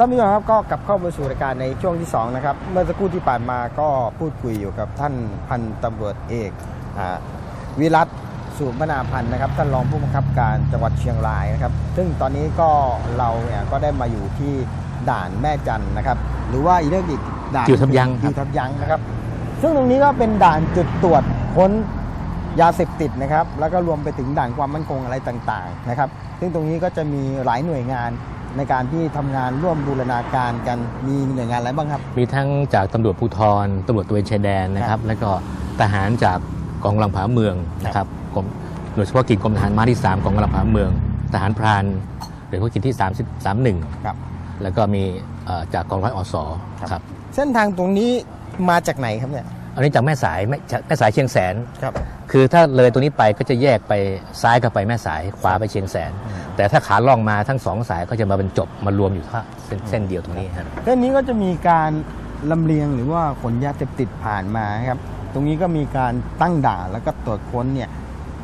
ท่านผู้ชมครับก็กลับเข้ามาสู่รายการในช่วงที่2นะครับเมื่อสักครู่ที่ผ่านมาก็พูดคุยอยู่กับท่านพันตำรวจเอกอ่าวิรัตสุมนาพันธ์นะครับท่านรองผู้บังคับการจังหวัดเชียงรายนะครับ ซึ่งตอนนี้ก็เราเนี่ยก็ได้มาอยู่ที่ด่านแม่จันทร์นะครับ หรือว่าอีกเรื่องอีกด่านอยู่ทับยั้งครับอยู่ทับยั้งนะครับ ซึ่งตรงนี้ก็เป็นด่านจุดตรวจค้นยาเสพติดนะครับ แล้วก็รวมไปถึงด่านความมั่นคงอะไรต่างๆนะครับ ซึ่งตรงนี้ก็จะมีหลายหน่วยงาน ในการที่ทำงานร่วมบูรณาการกันมีหน่วยงานอะไรบ้างครับ มีทั้งจากตำรวจภูธรตำรวจตระเวนชายแดนนะคครัรับบแล้วก็ทหารจากกองกำลังผาเมืองนะครับกรมหน่วยเฉพาะกิจกรมทหารม้าที่3ของกำลังผาเมือง ทหารพรานหน่วยเฉพาะกิจที่30 31ครับแล้วก็มีเอ่อจากกองร้อยอสครับครับ เส้นทางตรงนี้มาจากไหนครับเนี่ย อันนี้จากแม่สายแม่จากแม่สายเชียงแสนครับ คือถ้าเลยตรงนี้ไปก็จะแยกไปซ้ายก็ไปแม่สายขวาไปเชียงแสน แต่ถ้าขาล่องมาทั้งสองสายก็จะมาบรรจบมารวมอยู่ที่เส้นเส้นเดียวตรงนี้ครับเส้นนี้ก็จะมีการลำเลียงหรือว่าขนยาเสพติดผ่านมาครับ ตรงนี้ก็มีการตั้งด่านแล้วก็ตรวจค้นเนี่ย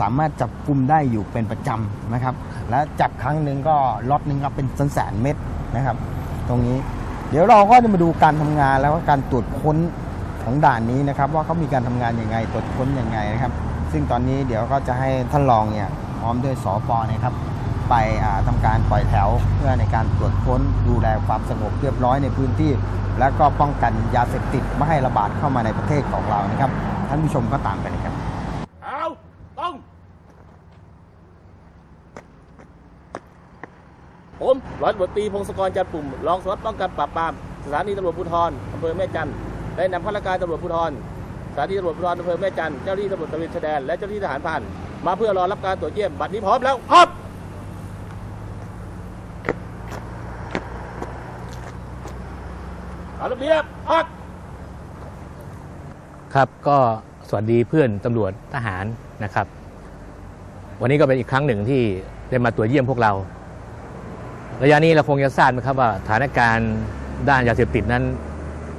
สามารถจับกลุ่มได้อยู่เป็นประจำนะครับ และจับครั้งหนึ่งก็ล็อตหนึ่งก็เป็นแสนๆเม็ดนะครับ ตรงนี้ เดี๋ยวเราก็จะมาดูการทำงานแล้วก็การตรวจค้น ของด่านนี้นะครับ ว่าเขามีการทำงานยังไงตรวจค้นยังไงนะครับ ซึ่งตอนนี้เดี๋ยวก็จะให้ท่านรองเนี่ยพร้อมด้วยสอปนะครับ ไปอ่าทำการปล่อยแถวเพื่อในการตรวจค้นดูแลความสงบเรียบร้อยในพื้นที่ แล้วก็ป้องกันยาเสพติดไม่ให้ระบาดเข้ามาในประเทศของเรานะครับ ท่านผู้ชมก็ตามไปเลยครับเอาต้องผมร้อยตำรวจตีพงศกรจันปุ่มรองสารวัตรป้องกันปราบปรามสถานีตำรวจภูธรอำเภอแม่จันทร์ ได้นำข้าราชการตำรวจภูธรสถานีตำรวจภูธรอำเภอแม่จันทร์เจ้าหน้าที่ตำรวจตระเวนชายแดนและเจ้าหน้าที่ทหารผ่านมาเพื่อรอรับการตรวจเยี่ยมบัดนี้พร้อมแล้วครับอาระเบียบพักครับก็สวัสดีเพื่อนตำรวจทหารนะครับ วันนี้ก็เป็นอีกครั้งหนึ่งที่ได้มาตรวจเยี่ยมพวกเรา ระยะนี้เราคงจะทราบนะครับว่าสถานการณ์ด้านยาเสพติดนั้น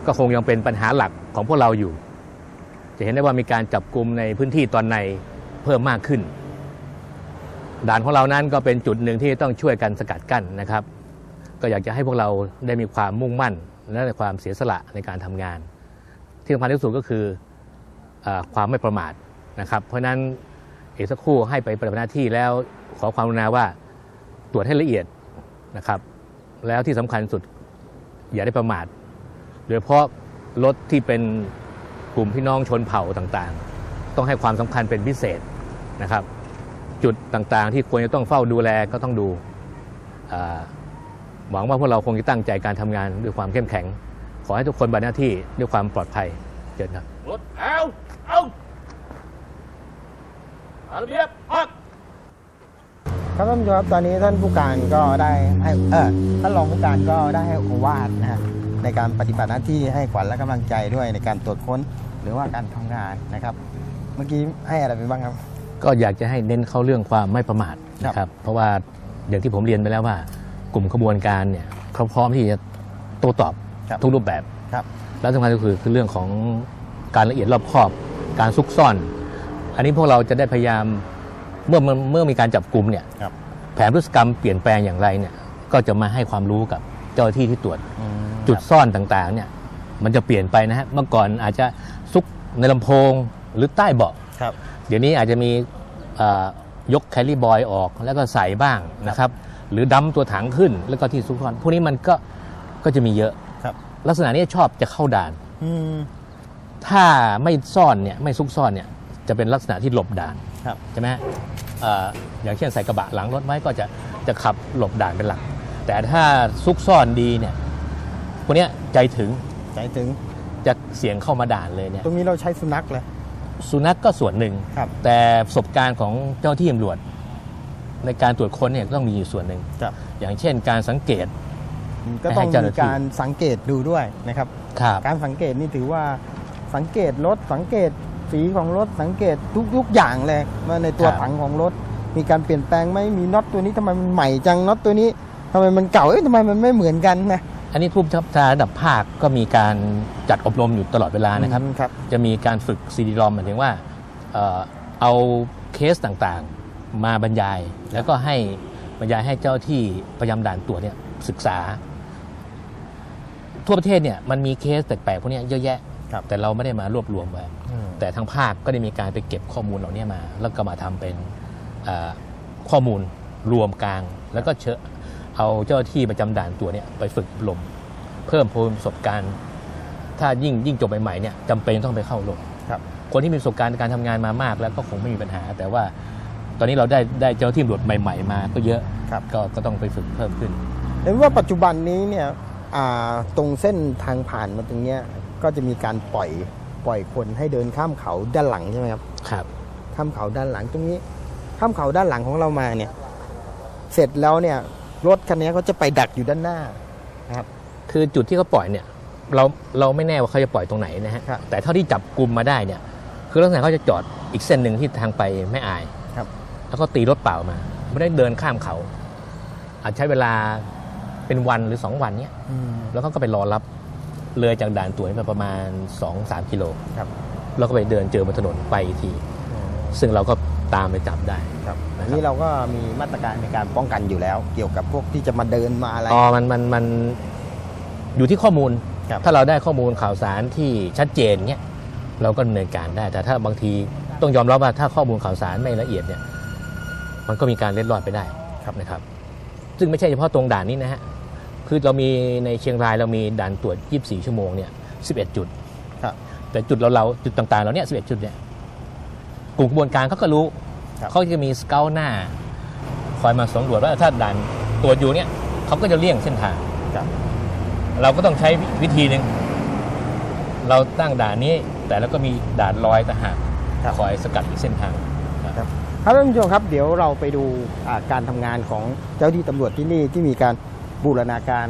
ก็คงยังเป็นปัญหาหลักของพวกเราอยู่ จะเห็นได้ว่ามีการจับกลุ่มในพื้นที่ตอนในเพิ่มมากขึ้น ด่านของเรานั้นก็เป็นจุดหนึ่งที่ต้องช่วยกันสกัดกั้นนะครับ ก็อยากจะให้พวกเราได้มีความมุ่งมั่น และความเสียสละในการทำงาน ที่สำคัญที่สุดก็คืออความไม่ประมาทนะครับ เพราะนั้นอีกสักครู่ให้ไปปฏิบัติหน้าที่แล้วขอความรุณาว่าตรวจให้ละเอียดนะครับ แล้วที่สำคัญสุดอย่าได้ประมาท โดยเฉพาะรถที่เป็นกลุ่มพี่น้องชนเผ่าต่างๆ ต้องให้ความสำคัญเป็นพิเศษนะครับ จุดต่างๆ ที่ควรจะต้องเฝ้าดูแลก็ต้องดูอ่าหวังว่าพวกเราคงจะตั้งใจการทำงานด้วยความเข้มแข็ง ขอให้ทุกคนปฏิบัติหน้าที่ด้วยความปลอดภัยเชิญครับรถเอาเอาเอาระเบียบพักครับท่านผู้ชมครับตอนนี้ท่านผู้การก็ได้ให้เออท่านรองผู้การก็ได้ให้โอวาทนะฮะ ในการปฏิบัติหน้าที่ให้ขวัญและกำลังใจด้วยในการตรวจค้นหรือว่าการทำงานนะครับ เมื่อกี้ให้อะไรไปบ้างครับ ก็อยากจะให้เน้นเข้าเรื่องความไม่ประมาทครับนะครับ เพราะว่าอย่างที่ผมเรียนไปแล้วว่ากลุ่มขบวนการเนี่ยเขาพร้อมที่จะโต้ตอบครับทุกรูปแบบครับแล้วสำคัญก็คือคือเรื่องของการละเอียดรอบคอบ การซุกซ่อน อันนี้พวกเราจะได้พยายามเมื่อมันเมื่อมีการจับกลุ่มเนี่ยครับแผนพฤติกรรมเปลี่ยนแปลงอย่างไรเนี่ยก็จะมาให้ความรู้กับเจ้าหน้าที่ที่ตรวจอืม จุดซ่อนต่างๆเนี่ยมันจะเปลี่ยนไปนะฮะเมื่อก่อนอาจจะซุกในลำโพงหรือใต้เบาะครับเดี๋ยวนี้อาจจะมีเอ่อยกแคลรี่บอยออกแล้วก็ใส่บ้างนะครับ หรือดัมตัวถังขึ้นแล้วก็ที่ซุกซ่อนพวกนี้มันก็ก็จะมีเยอะครับ ลักษณะนี้ชอบจะเข้าด่านอืมถ้าไม่ซ่อนเนี่ยไม่ซุกซ่อนเนี่ยจะเป็นลักษณะที่หลบด่านครับใช่ไหมฮะเอ่ออย่างเช่นใส่กระบะหลังรถไว้ก็จะจะขับหลบด่านเป็นหลัก แต่ถ้าซุกซ่อนดีเนี่ย พวกเนี้ยใจถึงใจถึงจะเสียงเข้ามาด่านเลยเนี่ยตรงนี้เราใช้สุนัขเลย สุนัขก็ส่วนหนึ่งครับแต่ประสบการณ์ของเจ้าที่ตำรวจ ในการตรวจค้นเนี่ยก็ต้องมีอยู่ส่วนหนึ่งครับอย่างเช่นการสังเกต ก็ต้องให้เจ้าหมีน้าที่การสังเกตดูด้วยนะครับครับการสังเกตนี่ถือว่าสังเกตรถสังเกตสีของรถสังเกตทุกทุกอย่างเลยว่าในตัวถังของรถ มีการเปลี่ยนแปลงไหมมีน็อตตัวนี้ทำไมมันใหม่จังน็อตตัวนี้ทำไมมันเก่าเอ๊ะทำไมมันไม่เหมือนกันนะ อันนี้ผู้บังคับบัญชาระดับภาคก็มีการจัดอบรมอยู่ตลอดเวลานะครับอืมครับ จะมีการฝึกซีดีรอมหมายถึงว่าเอ่อเอาเคสต่างๆมาบรรยาย แล้วก็ให้บรรยายให้เจ้าที่ประจำด่านตรวจเนี่ยศึกษา ทั่วประเทศเนี่ยมันมีเคสแปลกๆพวกเนี้ยเยอะแยะ ครับ แต่เราไม่ได้มารวบรวมไว้แต่ทางภาคก็ได้มีการไปเก็บข้อมูลเหล่านี้มา แล้วก็มาทำเป็นเอ่อข้อมูลรวมกลาง แล้วก็เชญ เอาเจ้าหน้าที่ประจำด่านตัวเนี่ยไปฝึกอบรม เพิ่มพูนประสบการณ์ ถ้ายิ่งยิ่งจบใหม่ๆเนี่ยจำเป็นต้องไปเข้าอบรมครับคนที่มีประสบการณ์ในการทำงานมามากแล้วก็คงไม่มีปัญหา แต่ว่าตอนนี้เราได้ได้เจ้าหน้าที่ตำรวจใหม่ ๆ มาก็เยอะครับก็ก็ต้องไปฝึกเพิ่มขึ้นเห็นว่าปัจจุบันนี้เนี่ยอ่าตรงเส้นทางผ่านมาตรงเนี้ยก็จะมีการปล่อยปล่อยคนให้เดินข้ามเขาด้านหลังใช่ไหมครับครับ ข้ามเขาด้านหลังตรงนี้ ข้ามเขาด้านหลังของเรามาเนี่ย เสร็จแล้วเนี่ย รถคันนี้ก็จะไปดักอยู่ด้านหน้านะครับ คือจุดที่เขาปล่อยเนี่ยเราเราไม่แน่ว่าเขาจะปล่อยตรงไหนนะฮะ ครับแต่เท่าที่จับกลุ่มมาได้เนี่ย คือลักษณะเขาจะจอดอีกเส้นหนึ่งที่ทางไปแม่อายครับ แล้วก็ตีรถเปล่ามา ไม่ได้เดินข้ามเขา อาจใช้เวลาเป็นวันหรือสองวันเนี่ยแล้วเขาก็ไปรอรับเลยจากด่านตัวนี้ไปประมาณ 2-3กิโลครับ แล้วก็ไปเดินเจอบนถนนไปอีกที ซึ่งเราก็ตามไปจับได้ครับ นะครับนี่เราก็มีมาตรการในการป้องกันอยู่แล้ว เกี่ยวกับพวกที่จะมาเดินมาอะไร อ๋อมันมันมันอยู่ที่ข้อมูล ครับ ถ้าเราได้ข้อมูลข่าวสารที่ชัดเจนเนี่ยเราก็ดำเนินการได้ แต่ถ้าบางทีต้องยอมรับว่าถ้าข้อมูลข่าวสารไม่ละเอียดเนี่ยมันก็มีการเล็ดลอดไปได้ครับนะครับ ซึ่งไม่ใช่เฉพาะตรงด่านนี้นะฮะคือเรามีในเชียงรายเรามีด่านตรวจ 24 ชั่วโมงเนี่ย 11 จุด ครับ แต่จุดเราเราจุดต่างๆเราเนี่ย 11 จุดเนี่ยกลุ่มกระบวนการเขาก็รู้ครับ เขาจะมีสเกลหน้า คอยมาสำรวจว่าถ้าด่านตรวจอยู่เนี่ยเขาก็จะเลี่ยงเส้นทางครับเราก็ต้องใช้วิธีหนึ่งเราตั้งด่านนี้ แต่แล้วก็มีด่านลอยต่างหากครับคอยสกัดอีกเส้นทางครับท่านผู้ชมครับเดี๋ยวเราไปดูอ่าการทำงานของเจ้าที่ตำรวจที่นี่ที่มีการบูรณาการ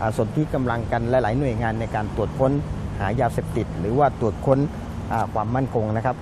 อ่าส่วนที่กำลังกันหลาย ๆ หน่วยงานในการตรวจค้นหายาเสพติด หรือว่าตรวจค้นอ่าความมั่นคงนะครับ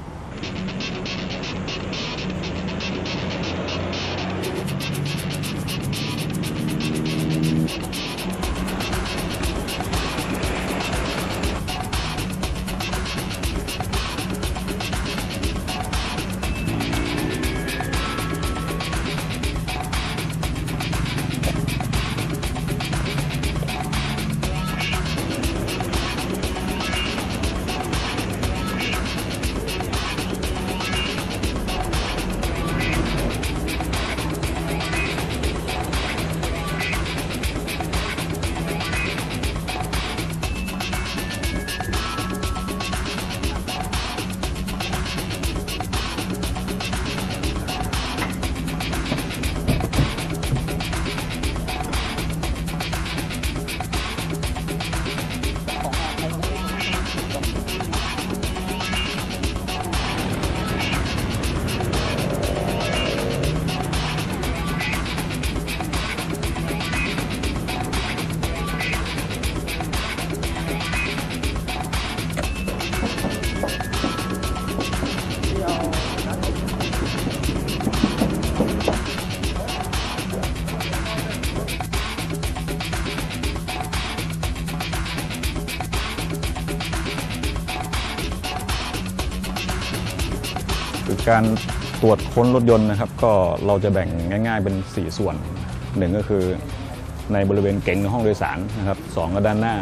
การตรวจค้นรถยนต์นะครับ ก็เราจะแบ่งง่าย ๆ เป็น 4 ส่วนหนึ่งก็คือในบริเวณเก๋งในห้องโดยสารนะครับสองก็ด้านหน้า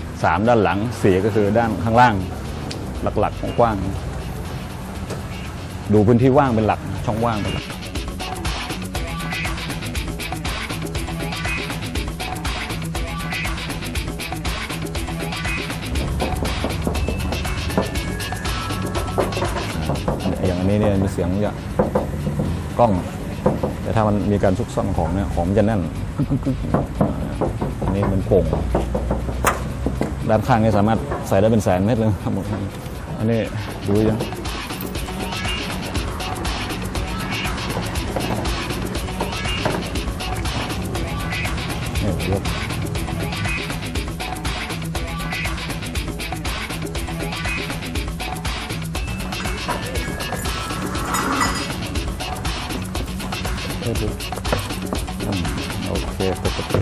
3 ด้านหลัง4ก็คือด้านข้างล่างหลักๆของกว้าง ดูพื้นที่ว่างเป็นหลักช่องว่างเป็นหลัก เสียมีเสียงจะกล้อง แต่ถ้ามันมีการซุกซ่อนของเนี่ยของมันจะแน่นนี่มันโป่งด้านข้างนี่สามารถใส่ได้เป็นแสนเม็ดเลยครับหมดอันนี้ดูยัง อืมโอเคปกติ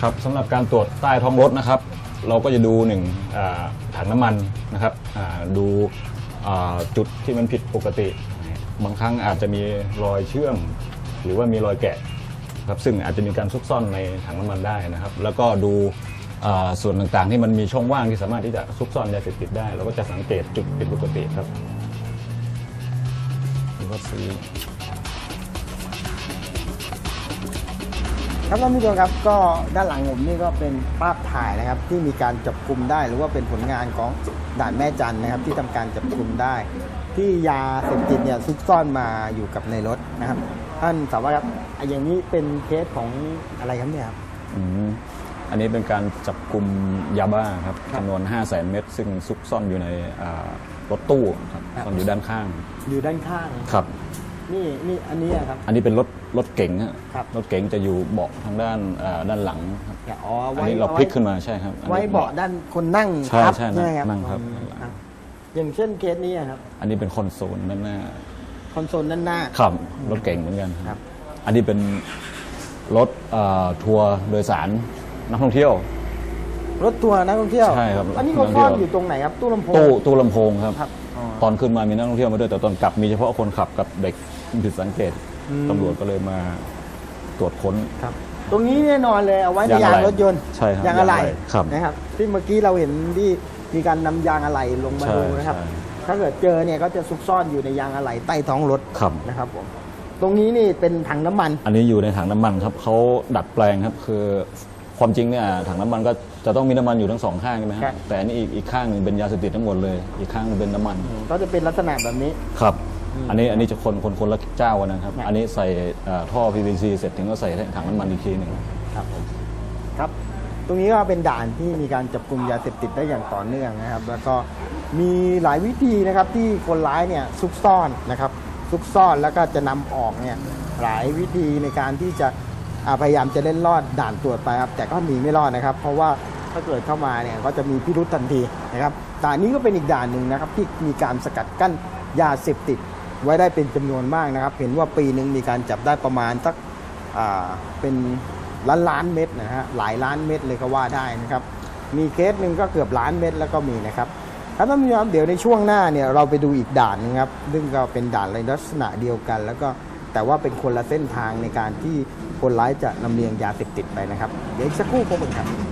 ครับสำหรับการตรวจใต้ท้องรถนะครับ เราก็จะดูหนึ่งถังน้ำมันนะครับดูจุดที่มันผิดปกติ บางครั้งอาจจะมีรอยเชื่อม หรือว่ามีรอยแกะครับซึ่งอาจจะมีการซุกซ่อนในถังน้ำมันได้นะครับ แล้วก็ดูส่วนต่างๆที่มันมีช่องว่างที่สามารถที่จะซุกซ่อนยาเสพติดได้ เราก็จะสังเกตจุดผิดปกติครับ หรือว่าซื้อครับท่านผู้ชมครับก็ด้านหลังผมนี่ก็เป็นภาพถ่ายนะครับ ที่มีการจับกลุ่มได้ หรือว่าเป็นผลงานของด่านแม่จันนะครับ ที่ทำการจับกลุ่มได้ ที่ยาเสพติดเนี่ยซุกซ่อนมาอยู่กับในรถนะครับ ท่านสาววัตรครับอะอย่างนี้เป็นเคสของอะไรครับเนี่ยครับ อืมอันนี้เป็นการจับกลุ่มยาบ้าครับครับจำนวน 5 0 0แสนเม็ดซึ่งซุกซ่อนอยู่ในอ่ารถตู้ครับครับ ซ่อนอยู่ด้านข้างอยู่ด้านข้าง ครับ นี่นี่อันนี้อะครับ อันนี้เป็นรถรถเก๋งฮะครับ รถเก๋งจะอยู่เบาะทางด้านอ่าด้านหลังครับอ๋ออันไว้นี้เราพลิกขึ้นมาใช่ครับอันนี้ ไว้เบาะด้านคนนั่งใช่ทับใช่ไหมครับนั่งครับ อืมครับ อย่างเช่นเคสนี้อะครับอันนี้เป็นคอนโซลด้านหน้า คอนโซลด้านหน้า ครับรถเก๋งเหมือนกันครับอันนี้เป็นรถอ่าทัวร์โดยสาร นักท่องเที่ยว รถทัวร์นักท่องเที่ยวใช่ครับอันนี้เขานักท่ซ่อองนเที่ยวอยู่ตรงไหนครับตู้ลำโพงตู้ตู้ลำโพงครับ ครับอ๋อ ตอนขึ้นมามีนักท่องเที่ยวมาด้วยแต่ตอนกลับมีเฉพาะคนขับกับเด็กผิดสังเกตอืม ตำรวจก็เลยมาตรวจค้น ครับ ตรงนี้แน่นอนเลยเอาไว้ในยางยางอะไหล่รถยนต์ใช่ครับยางอะไหล่ยางอะไหล่ครับนะครับที่เมื่อกี้เราเห็นที่มีการนำยางอะไหล่ลงมาใช่ดูนะครับ ใช่ ถ้าเกิดเจอเนี่ยก็จะซุกซ่อนอยู่ในยางอะไหล่ใต้ท้องรถครับ นะครับผมตรงนี้นี่เป็นถังน้ำมัน อันนี้อยู่ในถังน้ำมันครับเขาดัดแปลงครับคือ ความจริงเนี่ยถังน้ำมันก็จะต้องมีน้ำมันอยู่ทั้งสองข้างใช่ไหมคครัรับ บแต่อันนี้อีกอีกข้างหนึงเป็นยาเสพติดทั้งหมดเลย อีกข้างหนึงเป็นน้ำมันก็จะเป็นลักษณะแบบนี้ ครับ อันนี้อันนี้จะคนคนคนละเจ้ากันนะครับ ครับ อันนี้ใส่เอ่อท่อ PVC เสร็จถึงก็ใส่ถังน้ำมันอีกทีหนึ่ง ครับผมครับ ตรงนี้ก็เป็นด่านที่มีการจับกลุ่มยาเสพติดได้อย่างต่อเนื่องนะครับ แล้วก็มีหลายวิธีนะครับที่คนร้ายเนี่ยซุกซ่อนนะครับซุกซ่อนแล้วก็จะนำออกเนี่ยหลายวิธีในการที่จะอ่า พยายามจะเล่นรอดด่านตรวจไปครับแต่ก็หนีไม่รอดนะครับ เพราะว่าถ้าเกิดเข้ามาเนี่ยก็จะมีพิรุษทันทีนะครับด่านนี้ก็เป็นอีกด่านหนึ่งนะครับที่มีการสกัดกั้นยาเสพติดไว้ได้เป็นจำนวนมากนะครับ เห็นว่าปีหนึ่งมีการจับได้ประมาณสักเป็นล้านล้านเม็ดนะฮะหลายล้านเม็ดเลยก็ว่าได้นะครับมีเคสหนึ่งก็เกือบล้านเม็ดแล้วก็มีนะครับครับท่านผู้ชมเดี๋ยวในช่วงหน้าเนี่ยเราไปดูอีกด่านหนึงครับซึ่งก็เป็นด่านในลักษณะเดียวกัน แล้วก็ แต่ว่าเป็นคนละเส้นทางในการที่คนร้ายจะนำเลียงยาเสพติดไปนะครับ เดี๋ยวอีกสักครู่พบกันครับ